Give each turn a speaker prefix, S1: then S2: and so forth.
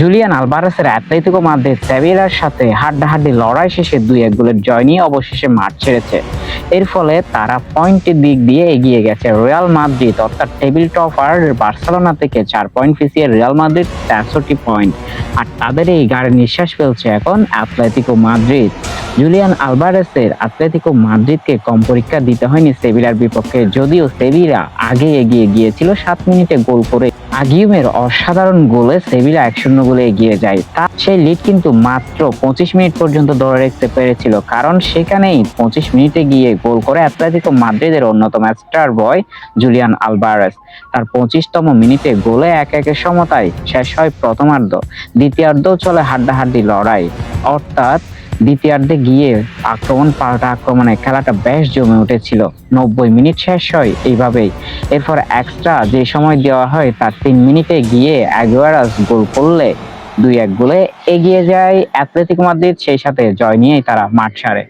S1: Julian আলভারেসের Atletico Madrid সেভিলার সাথে হাড্ডাহাড্ডি লড়াই শেষে দুই এক গোলের জয় নিয়ে অবশেষে মাঠ ছেড়েছে। এর ফলে তারা পয়েন্টের দিক দিয়ে এগিয়ে গেছে রিয়াল মাদ্রিদ, অর্থাৎ টেবিল টপার বার্সেলোনা থেকে চার পয়েন্ট পিছিয়ে রিয়াল মাদ্রিদ তেষট্টি পয়েন্ট। আর তাদের এই গাড়ি নিঃশ্বাস ফেলছে এখন অ্যাথলেটিকো মাদ্রিদ। জুলিয়ান আলভারেসের অ্যাথলেটিকো মাদ্রিদকে কম পরীক্ষা দিতে হয়নি সেভিলার বিপক্ষে, যদিও সেভিলা আগে এগিয়ে গিয়েছিল সাত মিনিটে গোল করে। আগিউমের অসাধারণ গোলে সেভিলা এক শূন্য গোলে এগিয়ে যায়। তা সেই লিড কিন্তু মাত্র পঁচিশ মিনিট পর্যন্ত ধরে রাখতে পেরেছিল, কারণ সেখানেই পঁচিশ মিনিটে গিয়ে গোল করে অ্যাথলেটিকো মাদ্রিদের অন্যতম স্টার বয় জুলিয়ান আলভারেস তার পঁচিশতম মিনিটে গোলে এক একের সমতায় শেষ হয় প্রথমার্ধ দ্বিতীয়ার্ধ চলে হাড্ডাহাড্ডি লড়াই। অর্থাৎ দ্বিতীয়ার্ধে গিয়ে আক্রমণ পাল্টা আক্রমণে খেলাটা বেশ জমে উঠেছিল। নব্বই মিনিট শেষ হয় এইভাবেই। এরপর এক্সট্রা যে সময় দেওয়া হয় তার তিন মিনিটে গিয়ে অ্যাগুয়ারাস গোল করলে দুই এক গোলে এগিয়ে যায় অ্যাথলেটিক মাদ্রিদ সেই সাথে জয় নিয়েই তারা মাঠ ছাড়ে